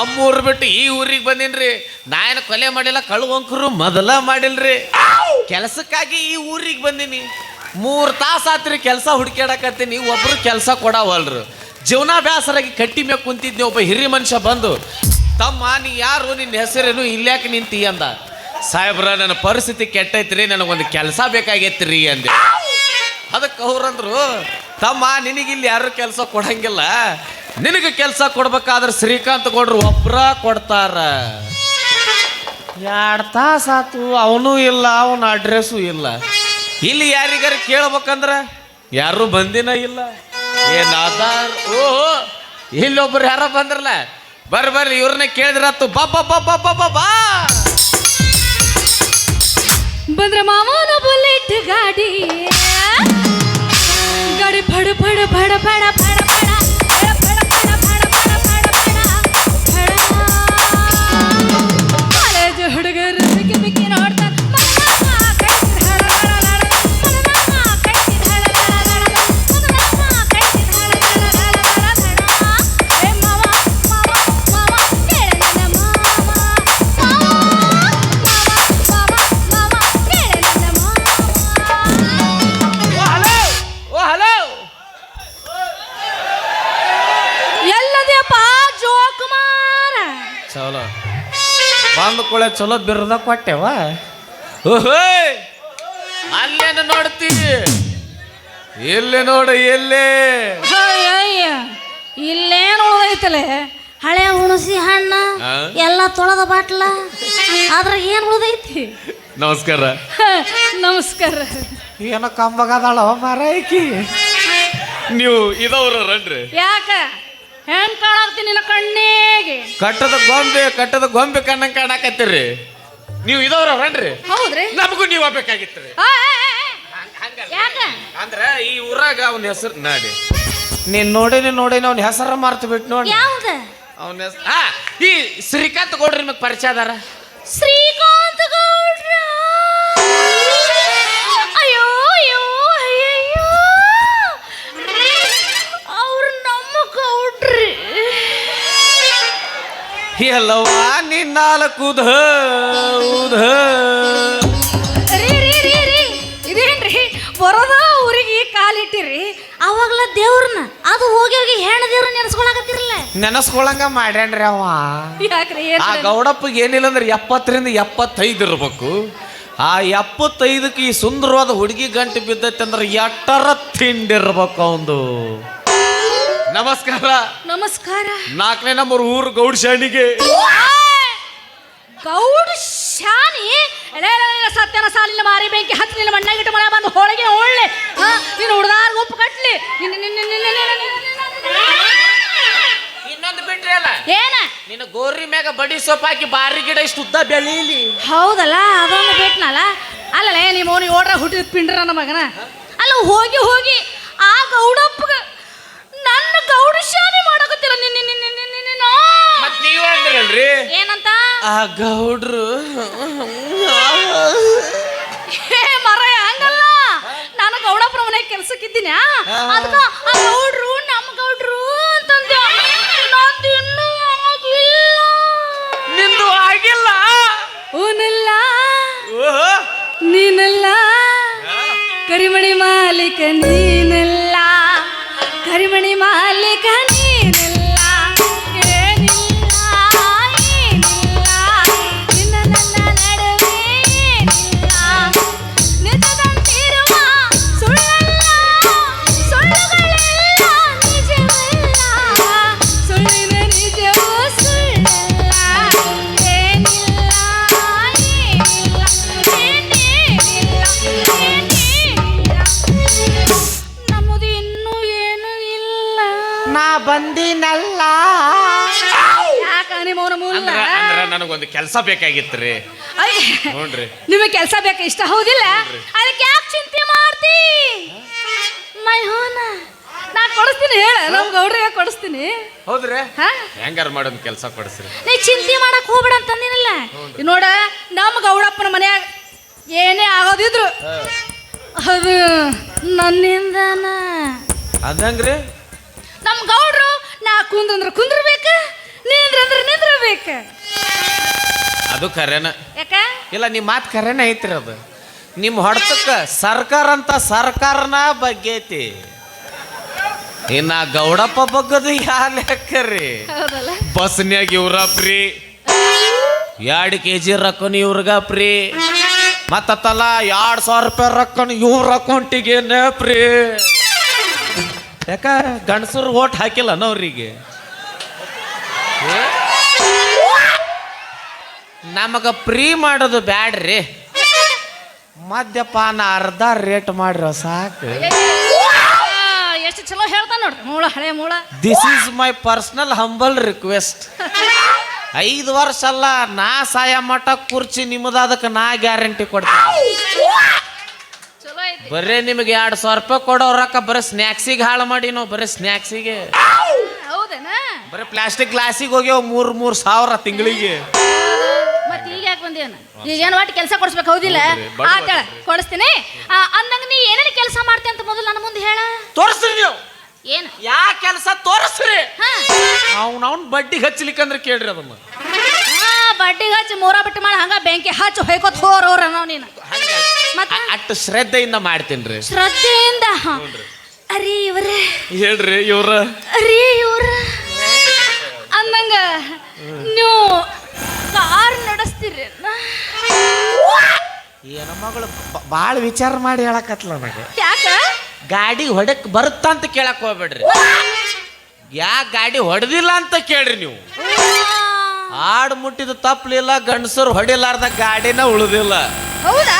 ಅಮ್ಮೂರು ಬಿಟ್ಟು ಈ ಊರಿಗೆ ಬಂದಿನ್ರಿ. ನಾನು ಕೊಲೆ ಮಾಡಿಲ್ಲ ಕಳುವಂಕರು ಮೊದಲ ಮಾಡಿಲ್ರಿ. ಕೆಲಸಕ್ಕಾಗಿ ಈ ಊರಿಗೆ ಬಂದೀನಿ. ಮೂರು ತಾಸು ಆತ್ರಿ ಕೆಲಸ ಹುಡುಕ್ಯಾಡಕತ್ತೀನಿ ಒಬ್ರು ಕೆಲಸ ಕೊಡವಲ್ರು. ಜೀವನ ಬೇಸರಾಗಿ ಕಟ್ಟಿ ಮೇಲೆ ಕುಂತಿದ್ನಿ ಒಬ್ಬ ಹಿರಿ ಮನುಷ್ಯ ಬಂದು. ತಮ್ಮ ನೀ ಯಾರು ನಿನ್ನ ಹೆಸರೇನು ಇಲ್ಯಾಕೆ ನಿಂತಿ ಅಂದ. ಸಾಹೇಬ್ರ ನನ್ನ ಪರಿಸ್ಥಿತಿ ಕೆಟ್ಟೈತ್ರಿ ನನಗೊಂದು ಕೆಲಸ ಬೇಕಾಗೈತ್ರಿ ಅಂದೆ. ಅದಕ್ಕೆ ಅವ್ರಂದ್ರು ತಮ್ಮ ನಿನಗಿಲ್ಲಿ ಯಾರು ಕೆಲಸ ಕೊಡಂಗಿಲ್ಲ. ನಿನಗೆ ಕೆಲಸ ಕೊಡ್ಬೇಕಾದ್ರೆ ಶ್ರೀಕಾಂತ್ ಗೌಡ್ರು ಒಬ್ರ ಕೊಡ್ತಾರ. ಎರಡು ತಾಸಾತು ಅವನೂ ಇಲ್ಲ ಅವನ ಅಡ್ರೆಸ್ಸು ಇಲ್ಲ. ಇಲ್ಲಿ ಯಾರಿಗಾರು ಕೇಳ್ಬೇಕಂದ್ರೆ? ಯಾರು ಬಂದಿನ ಇಲ್ಲ. ಏನಾದ ಓ ಇಲ್ಲೊಬ್ರು ಯಾರ ಬಂದ್ರಲ್ಲ. ಬರ್ರಿ ಬರ್ರಿ ಇವ್ರನ್ನ ಕೇಳಿದ್ರತ್ತು ಬಾ ಬಾ ಬಾ ಬಾ ಬಾ ಬಾ ಬಾ. ಬಂದ್ರ ಮಾಮನ ಬುಲೆಟ್ ಗಾಡಿ. ಗಾಡಿ ಫಡ ಫಡ ಫಡ ಫಡ ಫಡ ಚಲೋ. ಬಂದ ಕೂಳೆ ಚಲೋ ಬಿರ್ದ ಕೊಟ್ಟೆವ? ಓಹೋಯ್ ಅಲ್ಲೇನು ನೋಡ್ತೀವಿ ಎಲ್ಲಿ ನೋಡು ಎಲ್ಲಿ? ಅಯ್ಯಯ್ಯ ಇಲ್ಲೇನು ಉಳಿದೈತಲೆ? ಹಳೆ ಹುಣಸಿ ಹಣ್ಣ ಎಲ್ಲ ತೊಳೆದ ಬಾಟ್ಲ ಅದ್ರಾಗ ಏನು ಉಳಿದೈತಿ? ನಮಸ್ಕಾರ. ನಮಸ್ಕಾರ. ಏನೋ ಕಂಬಗದಾಳ ಮಾರಾಯ್ಕಿ. ನೀವು ಇದವ್ರ ಯಾಕ? ಹೆಂಗ್ ಕಾಣಾಕ್ತಿ ನಿನ್ನ ಕಣ್ಣಿಗೆ? ಕಟ್ಟದ ಗೊಂಬೆ ಕಟ್ಟದ ಗೊಂಬೆ ಕಣ್ಣಂಗ್ ಕಾಣಕತ್ತೀರಿ. ನೀವು ಇದವ್ರ ರನ್ರಿ ಹೌದ್ರಿ. ನಮಗೂ ನೀವು ಬೇಕಾಗಿತ್ತು ಆ, ಆ, ಆ, ಆ. ಯಾಕ? ಅಂದ್ರ ಈ ಊರಾಗ ಅವನ ಹೆಸರು ನಾಡಿ. ನೀನ್ ನೋಡಿನಿ ನೋಡಿನಿ ಅವನ ಹೆಸರು ಮಾರ್ತು ಬಿಟ್ಟು ನೋಡಿ ಯಾವ್ದ? ಅವನ ಹೆಸರು ಈ ಶ್ರೀಕಾಂತ್ ಗೌಡ್ರಿ ನಿಮಗೆ ಪರಿಚಯ ಅದಾರ? ಶ್ರೀಕಾಂತ್ ಎಲ್ಲವ್ವ ನಿನ್ನ ನಾಲ್ಕುದ ಉದ ರೀ ರೀ ರೀ ರೀ. ಇದೇನ್ರಿ? ಬರೋದ ಊರಿಗೆ ಕಾಲಿಟ್ಟಿರಿ ಅವಾಗಲ ದೇವ್ರನ್ನ ಅದು ಹೋಗಿ ಹೋಗಿ ಹೆಣ್ಣು ದೇವ್ರ ನೆನೆಸ್ಕೊಳಕತ್ತಿರಲ್ಲ ನೆನಸ್ಕೊಳಂಗ ಮಾಡ್ಯಾನ್ರಿ ಅವ ಯಾಕ್ರಿ ಆ ಏನ್ ಗೌಡಪ್ಪಗೆ ಏನಿಲ್ಲ ಅಂದ್ರೆ ಎಪ್ಪತ್ತರಿಂದ ಎಪ್ಪತ್ತೈದು ಇರ್ಬೇಕು. ಆ ಎಪ್ಪತ್ತೈದಕ್ಕೆ ಈ ಸುಂದರವಾದ ಹುಡುಗಿ ಗಂಟು ಬಿದ್ದೈತೆ ಅಂದ್ರೆ ಎಟ್ಟರ ತಿಂಡಿರ್ಬೇಕು ಅವಂದು. ನಮಸ್ಕಾರ ನಮಸ್ಕಾರ ನಾಲ್ಕನೇ ನಂಬರ್ ಊರು ಗೌಡ ಶಾಣಿಗೆ ಗೌಡ್ ಶಾನಿ ಸತ್ಯನ ಸಾಲಿನ ಮಾರಿ ಬೆಂಕಿ ಹತ್ತಿ ನಿನ್ನ ಮಣ್ಣಾಗಿಟ್ಟು ಮನೆ ಬಂದು ಹೋಳಿಗೆ ಹೋಳ್ಳೆ ನೀನು ಹುಡುಗಾರ ಉಪ್ಪು ಕಟ್ಲಿ ನಿನ್ನ ನಿನ್ನ ನಿನ್ನ ನಿನ್ನ ನಿನ್ನ ಇನ್ನೊಂದು ಬಿಟ್ರಿ ಅಲ್ಲ ಏನ ನಿನ್ನ ಗೋರಿ ಮ್ಯಾಗ ಬಡಿ ಸೊಪ್ಪು ಹಾಕಿ ಬಾರಿ ಗಿಡ ಇಷ್ಟು ಉದ್ದ ಬೆಳೀಲಿ ಹೌದಲ್ಲ ಅದೊಂದು ಬಿಟ್ನಲ್ಲ ಅಲ್ಲಲೇ ನಿಮ್ಮ ಓಣಿ ಓಡ್ರ ಹುಟ್ಟಿದ ಪಿಂಡ್ರ ನನ್ನ ಮಗನ ಅಲ್ಲ ಹೋಗಿ ಹೋಗಿ ಆ ಗೌಡಪ್ಪಗ ಅಂದ್ರಲ್ರಿ? ಏನಂತ? ಆ ಗೌಡ್ರು. ನನಗೊಂದು ಕೆಲಸ ಬೇಕಾಗಿತ್ತು ರೀ ನೋಡ್ರಿ. ನಿಮಗೆ ಕೆಲಸ ಬೇಕು ಇಷ್ಟ? ಹೌದಿಲ್ಲ? ಅದಕ್ಕೆ ಯಾಕೆ ಚಿಂತೆ ಮಾಡ್ತಿ? ಮೈ ಹೋನ. ನಾ ಕೊಡಿಸ್ತೀನಿ ಹೇಳ. ನಮ್ ಗೌಡ್ರಿಗೆ ಕೊಡಿಸ್ತೀನಿ? ಹೌದ್ರಿ? ಹೆಂಗಾರ ಮಾಡೋದು ಕೆಲಸ ಕೊಡಿಸ್ರಿ. ನೀ ಚಿಂತೆ ಮಾಡಕ್ ಹೋಗ್ಬೇಡ ಅಂತಂದಿನಲ್ಲ ನೋಡ ನಮ್ಮ ಗೌಡಪ್ಪನ ಮನ್ಯಾಗ ಏನೇ ಆಗೋದಿದ್ರು ಅದು ನನ್ನಿಂದನ. ಅದಂಗ್ರಿ? ನಮ್ಮ ಗೌಡ್ರು ನಾ ಕುಂದ್ರಂದ್ರ ಕುಂದ್ರಬೇಕು ನೀಂದ್ರಂದ್ರ ನಿಂದ್ರ ಮಾಡ್ಬೇಕು ಅದು ಖರೇನ ಯಾಕ? ಇಲ್ಲ ನಿಮ್ಮ ಮಾತು ಖರೇನ ಐತ್ರಿ ಅದು. ನಿಮ್ಮ ಹೊಡ್ತಕ್ಕ ಸರ್ಕಾರ ಅಂತ ಸರ್ಕಾರನ ಬಗ್ಗೈತಿ ಇನ್ನ ಗೌಡಪ್ಪ ಬಗ್ಗದು ಯಾ ಲೆಕ್ಕರಿ? ಹೌದಲ್ಲ? ಬಸ್ನ್ಯಾಗ ಇವ್ರ ಫ್ರೀ ಎರಡು ಕೆ ಜಿ ರೊಕ್ಕನು ಇವ್ರಿಗ ಫ್ರೀ ಮತ್ತಲ್ಲ ಎರಡು ಸಾವಿರ ರೂಪಾಯಿ ರೊಕ್ಕನು ಇವ್ರ ಅಕೌಂಟಿಗೆ ಫ್ರೀ ಯಾಕ ಗಂಡಸರು ಓಟ್ ಹಾಕಿಲ್ಲ ಅವ್ರಿಗೆ ನಮಗ ಫ್ರೀ ಮಾಡೋದು ಬ್ಯಾಡ್ರಿ. ಮದ್ಯಪಾನ ಅರ್ಧ ರೇಟ್ ಮಾಡ್ರ ಸಾಕು. ಎಷ್ಟು ಚಲೋ ಹೇಳ್ತಾನ ನೋಡ್ರಿ. ಮೂಳ ಹಳೆ ಮೂಳ. This is my personal humble request ಐದು ವರ್ಷ ಅಲ್ಲ ನಾ ಸಾಯ ಮಠ ಕುರ್ಚಿ ನಿಮ್ಮದಕ್ಕೆ ನಾ ಗ್ಯಾರಂಟಿ ಕೊಡ್ತೀನಿ. ಚಲೋ ಐತಿ. ಬರೇ ನಿಮಗೆ ಎರಡು ಸಾವಿರ ರೂಪಾಯಿ ಕೊಡೋ ರೊಕ್ಕ ಬರೀ ಸ್ನ್ಯಾಕ್ಸಿಗೆ ಹಾಳು ಮಾಡಿ ನಾವು ಬರೀ ಸ್ನ್ಯಾಕ್ಸಿಗೆ ಹೌದೇನಾ? ಬರೀ ಪ್ಲಾಸ್ಟಿಕ್ ಗ್ಲಾಸಿಗೆ ಹೋಗ್ಯಾವ ಮೂರು ಮೂರು ಸಾವಿರ ತಿಂಗಳಿಗೆ. ಬಂದೇನ? ಏನು ಒಟ್ಟು ಕೆಲಸ ಕೊಡಿಸ್ಬೇಕು? ಹೌದಿಲ್ಲ? ಆತ ಕೊಡಿಸ್ತೀನಿ. ಆ, ಅಂದಂಗ ನೀ ಏನೇನು ಕೆಲಸ ಮಾಡ್ತಿ ಅಂತ ಮೊದಲು ನನ್ನ ಮುಂದೆ ಹೇಳ. ತೋರಿಸ್ರಿ ನೀವು. ಏನು? ಯಾ ಕೆಲಸ ತೋರಿಸ್ರಿ. ಹಾ. ಅವ್ನ ಅವ್ನ ಬಡ್ಡಿಗೆ ಹಚ್ಚಲಿಕ್ಕಂದ್ರೆ ಕೇಳ್ರಿ ಅದನ್ನ. ಆ, ಬಡ್ಡಿಗೆ ಹಚ್ಚಿ ಮೂರ ಬಿಟ್ಟು ಮಾಡಿ ಹಂಗ ಬೆಂಕಿ ಹಚ್ಚಿ ಹೊಯ್ಕೋತ ಹೋರೋರ ನಾವು ನೀನು. ಹಂಗ ಮತ್ತೆ? ಅಷ್ಟು ಶ್ರದ್ಧೆಯಿಂದ ಮಾಡ್ತೀನಿ ರೀ. ಶ್ರದ್ಧೆಯಿಂದ ಅರಿ ಇವ್ರೆ. ಹೇಳ್ರಿ ಇವ್ರ. ಅರಿ ಇವ್ರ. ಭಾಳ ವಿಚಾರ ಮಾಡಿ ಹೇಳಕತ್ಲ ನನಗೆ. ಯಾಕ? ಗಾಡಿ ಹೊಡಕ್ ಬರುತ್ತ ಅಂತ ಕೇಳಕ್ ಹೋಗ್ಬೇಡ್ರಿ. ಯಾ ಗಾಡಿ ಹೊಡೆದಿಲ್ಲ ಅಂತ ಕೇಳ್ರಿ ನೀವು. ಹಾಡು ಮುಟ್ಟಿದ ತಪ್ಪಲಿಲ್ಲ ಗಂಡಸರು ಹೊಡಿಲಾರ್ದ ಗಾಡಿನ ಉಳಿದಿಲ್ಲ. ಹೌದಾ?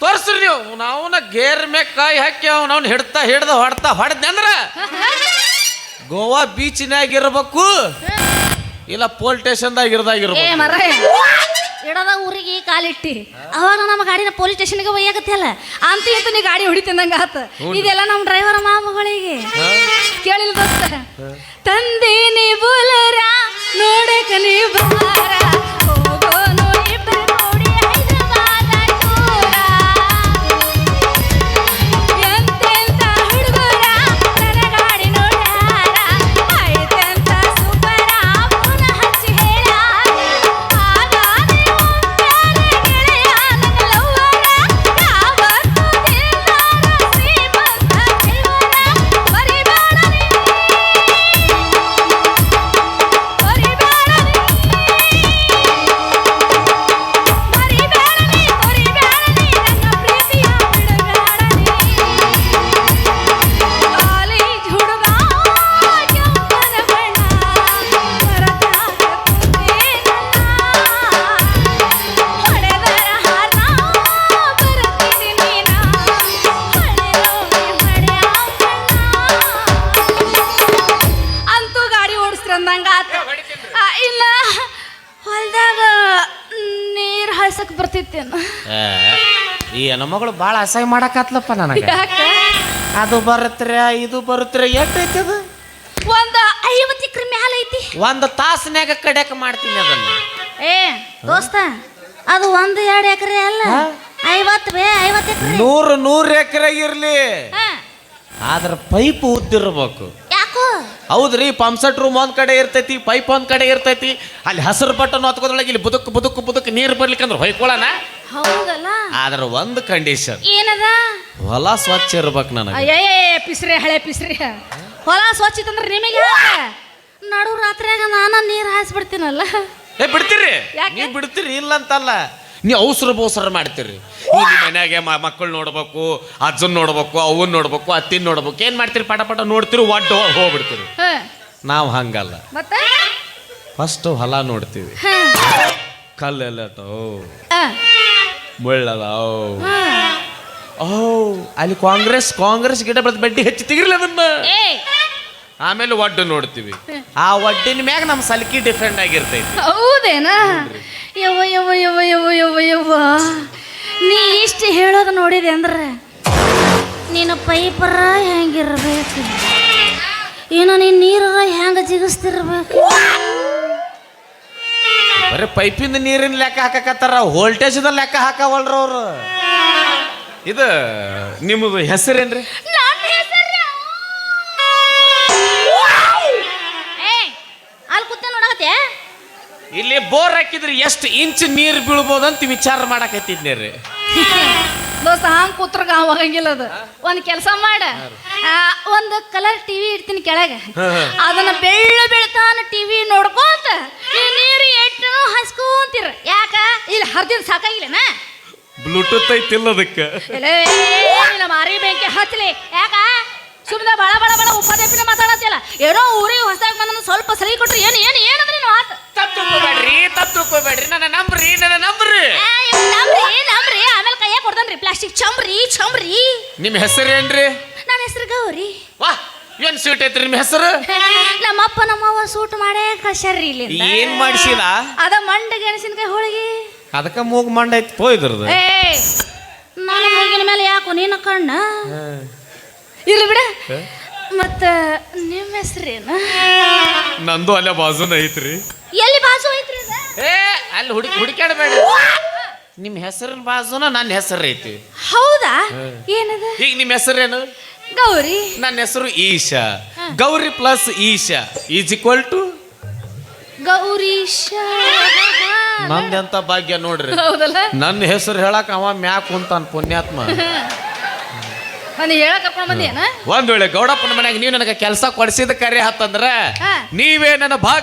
ತೋರ್ಸ್ರಿ ನೀವು ನಾವನ ಗೇರ್ ಮೇಲೆ ಕೈ ಹಾಕಿ ಅವ್ನ ಹಿಡ್ತಾ ಹಿಡ್ದ ಹೊಡ್ತಾ ಹೊಡೆದಂದ್ರ ಅಂದ್ರ ಗೋವಾ ಬೀಚ್ನಾಗಿರ್ಬೇಕು ಇಲ್ಲ ಪೋಲ್ ಸ್ಟೇಷನ್ದಾಗ ಇರ್ದಾಗಿರ್ಬೇಕು ಇಡದ ಊರಿಗೆ ಕಾಲಿಟ್ಟಿ ಅವಾಗ ನಮ್ಮ ಗಾಡಿನ ಪೊಲೀಸ್ ಸ್ಟೇಷನ್ಗೆ ಒಯ್ಯಾಕತ್ತಿಯಲ್ಲ? ಅಂತ ಇಂತ ನೀ ಗಾಡಿ ಹೊಡಿತಿಂದಂಗ ಆತ. ಇದೆಲ್ಲ ನಮ್ಮ ಡ್ರೈವರ್ ಮಾಮಗಳಿಗೆ. ಕೇಳಿಲ್ಲ ತಂದೆ ನೀ ಬೋಲರ ನೋಡಕ ನೀ ಬಾರ ಹಾಯ್ಸಕ್ ಬರ್ತಿತ್ತೇನು ಈ ಹೆಣ್ಮಗಳು ಭಾಳ ಅಸಹ್ಯ ಮಾಡಕತ್ಲಪ್ಪ ನನಗೆ. ಯಾಕ? ಅದು ಬರುತ್ರೆ ಇದು ಬರುತ್ರೆ ಎಷ್ಟೈತಿ ಅದು? ಒಂದು ಐವತ್ತು ಎಕರೆ ಮ್ಯಾಲ ಐತಿ. ಒಂದು ತಾಸಿನ್ಯಾಗ ಕಡ್ಯಾಕ ಮಾಡ್ತೀನಿ ಅದನ್ನ. ಏ ದೋಸ್ತ ಅದು ಒಂದು ಎರಡು ಎಕರೆ ಅಲ್ಲ. ಹಾ? ಐವತ್ತು ಬೇ ಐವತ್ತು ಎಕರೆ. ನೂರು ನೂರು ಎಕರೆ ಇರ್ಲಿ. ಆದ್ರ ಪೈಪ್ ಉದ್ದಿರ್ಬೇಕು. ಹೌದ್ರಿ ಪಂಪ್ಸೆಟ್ ರೂಮ್ ಒಂದ್ ಕಡೆ ಇರ್ತೈತಿ ಪೈಪ್ ಒಂದ್ ಕಡೆ ಇರ್ತೈತಿ. ಅಲ್ಲಿ ಹಸಿರು ಬಟನ್ ಹೊತ್ಕೋದ್ರೊಳಗೆ ಇಲ್ಲಿ ಬುದುಕ್ ಬುದುಕ್ ಬುದುಕ್ ನೀರು ಬರ್ಲಿಕ್ಕಂದ್ರೆ ಹೊಯ್ಕೊಳ್ಳೋಣ ಹೌದಲ್ಲ? ಆದ್ರ ಒಂದು ಕಂಡೀಷನ್ ಏನದ? ಹೊಲ ಸ್ವಚ್ಛ ಇರ್ಬೇಕು ನನಗೆ. ಪಿಸ್ರಿ ಹಳೆ ಪಿಸ್ರಿ. ಹೊಲ ಸ್ವಚ್ಛ ಇತ್ತಂದ್ರೆ ನಿಮಗೆ ಯಾಕೆ? ನಡು ರಾತ್ರಿಯಾಗ ನಾನು ನೀರು ಹಾಯಿಸ್ಬಿಡ್ತೀನಲ್ಲ. ಏ ಬಿಡ್ತೀರಿ? ಯಾಕೆ? ನೀವು ಬಿಡ್ತೀರಿ ಇಲ್ಲ ಅಂತಲ್ಲ ನೀವು ಅವಸರ ಬೋಸರ ಮಾಡ್ತೀರಿ. ನಿಮ್ಮ ಮನ್ಯಾಗೆ ಮಕ್ಕಳು ನೋಡ್ಬೇಕು ಅಜ್ಜನ್ ನೋಡ್ಬೇಕು ಅವನ್ ನೋಡ್ಬೇಕು ಅತ್ತಿನ ನೋಡ್ಬೇಕು. ಏನ್ ಮಾಡ್ತೀರಿ ಪಟ ಪಟ ನೋಡ್ತೀರಿ ಒಡ್ಡು ಹೋಗ್ಬಿಡ್ತೀರಿ. ನಾವು ಹಂಗಲ್ಲ. ಮತ್ತೆ? ಫಸ್ಟ್ ಹೊಲ ನೋಡ್ತೀವಿ. ಕಲ್ಲೆಲ್ಲ ಓ ಹ, ಮುಳ್ಳದ ಓ. ಓ ಅಲ್ಲಿ ಕಾಂಗ್ರೆಸ್ ಕಾಂಗ್ರೆಸ್ ಗಿಡ ಬೆಳೆದ ಬಡ್ಡಿ ಹೆಚ್ಚು ತೆಗಿರ್ಲಿ ಅದನ್ನ. ಆಮೇಲೆ ಒಡ್ಡು ನೋಡ್ತೀವಿ. ಆ ಒಡ್ಡಿನ ಮ್ಯಾಗ ನಮ್ಮ ಸಲ್ಕಿ ಡಿಫ್ರೆಂಟ್ ಆಗಿರ್ತೈತಿ. ಹೌದೇನಾ? ಯವ್ವ ಯವ್ವ ಯವ್ವ ಯವ್ವ ಯವ್ವ ಯವ್ವ. ನೀ ಇಷ್ಟು ಹೇಳೋದು ನೋಡಿದೆ ಅಂದ್ರೆ ನೀನು ಪೈಪರ ಹೆಂಗಿರ್ಬೇಕು? ಏನೋ ನೀನು ನೀರರ ಹೆಂಗ ಜಿಗಿಸ್ತಿರ್ಬೇಕು? ಬರೀ ಪೈಪಿಂದ ನೀರಿನ ಲೆಕ್ಕ ಹಾಕಕತ್ತಾರ, ವೋಲ್ಟೇಜ್ದ ಲೆಕ್ಕ ಹಾಕವಲ್ರ ಅವರು ಇದು ನಿಮ್ಮದು ಹೆಸರೇನ್ರಿ? ಇಲ್ಲಿ ಬೋರ್ ಹಾಕಿದ್ರೆ ಎಷ್ಟು ಇಂಚ್ ನೀರು ಅಂತ ವಿಚಾರ ಮಾಡಕತ್ತಿದ್ನೇ ರೀ. ದೋಸ್ತ ಹಂಗ್ ಕೂತ್ರಗ ಹೋಗಂಗಿಲ್ಲ ಅದು. ಒಂದ್ ಕೆಲಸ ಮಾಡ. ಆ, ಒಂದ್ ಕಲರ್ ಟಿವಿ ಇಡ್ತೀನಿ ಕೆಳಗೆ. ಅದನ್ನ ಬೆಳ್ಳ ಬೆಳ್ತಾನ ಟಿವಿ ನೋಡ್ಕೊಂತ ಈ ನೀರು ಎಟ್ಟು ಹಸ್ಕೊಂತಿರ. ಯಾಕ? ಇಲ್ಲಿ ಹರಿದಿದ್ ಸಾಕಾಗಿಲ್ಲನ? ಬ್ಲೂಟೂತ್ ಐತಿಲ್ಲ ಅದಕ್ಕೆ. ಇಲ್ಲ ಮಾರಿ ಬೆಂಕಿ ಹಚ್ಚಲಿ. ಯಾಕ? ಸುಮ್ಮನೆ ಬಾಳ ಬಾಳ ಬಾಳ ಉಪದೇಶನ ಮಾತಾಡತ್ತಿಲ್ಲ ಏನೋ ಊರಿಗೆ ಹೊಸದಾಗಿ ಬಂದ ಸ್ವಲ್ಪ ಸರಿ ಕೊಟ್ರಿ. ಏನು ಏನು ಏನಂದ್ರೆ ನೀನು ಆತ? ತಪ್ಪು ತಿಳ್ಕೊಬೇಡ್ರಿ ತಪ್ಪು ತಿಳ್ಕೊಬೇಡ್ರಿ ನನ್ನ ನಂಬ್ರಿ ನನ್ನ ನಂಬ್ರಿ. ಇವ್ ನಂಬ್ರಿ ನಮ್ರಿ ಆಮೇಲೆ ಕೈಯಾಗ ಕೊಡ್ತಾನ್ರಿ. ಪ್ಲಾಸ್ಟಿಕ್ ಚಂಬ್ರಿ ಚಂಬ್ರಿ ನಿಮ್ಮ ಹೆಸರೇನ್ರಿ ನನ್ನ ಹೆಸರು ಗೌರಿ. ವಾ ಏನ್ ಸ್ವೀಟ್ ಐತ್ರಿ ನಿಮ್ಮ ಹೆಸರು? ನಮ್ಮಪ್ಪ ನಮ್ಮವ್ವ ಸೂಟ್ ಮಾಡೇ ಕಳ್ಸ್ಯಾರ್ರಿ ಇಲ್ಲಿ ಏನ್ ಮಾಡ್ಸಿದ ಅದ ಮಂಡ ಗೆಣಸಿನಕಾಯಿ ಹೋಳಿಗೆ. ಅದಕ್ಕ ಮೂಗ್ ಮಂಡ ಐತಿ ಪೋಯ್ದ್ರದು ಏ ನಾನು ಹೋಗಿನ ಮೇಲೆ ಯಾಕೋ ನೀನು ಕಣ್ಣ? ಇರ್ಲಿ ಬಿಡ. ಮತ್ತ ನಿಮ್ಮ ಹೆಸರೇನು? ನಂದು ಅಲ್ಲೇ ಬಾಜುನ ಐತ್ರಿ. ಎಲ್ಲಿ ಬಾಜು ಐತ್ರಿ ಅದ? ಏ ಅಲ್ಲಿ ಹುಡುಕಿ ಹುಡುಕ್ಯಾಡಬೇಡ್ರಿ. ನಿಮ್ಮ ಹೆಸರಿನ ಬಾಜುನ ನನ್ನ ಹೆಸರು ಐತಿ. ಹೌದಾ? ಏನದ? ಈಗ ನಿಮ್ಮ ಹೆಸರೇನು? ಗೌರಿ. ನನ್ನ ಹೆಸರು Isha. Gauri plus Isha. Is equal to? Gaurisha ನಂದೆಂತ ಭಾಗ್ಯ ನೋಡ್ರಿ. ಹೌದಲ್ಲ? ನನ್ನ ಹೆಸರು ಹೇಳಕ್ ಅವ ಮ್ಯಾಕ್ ಕುಂತಾನ ಪುಣ್ಯಾತ್ಮ. ನಾನು ಹೇಳಕ್ ಕರ್ಕೊಂಡ್ ಬಂದೇನ ಒಂದ್ ವೇಳೆ ಗೌಡಪ್ಪನ ಮನ್ಯಾಗ ನೀವು ನನಗೆ ಕೆಲಸ ಕೊಡಿಸಿದ ಕರೆ ಹತ್ತಂದ್ರ ನೀವೇ ನನ್ನ ಭಾಗ್ಯ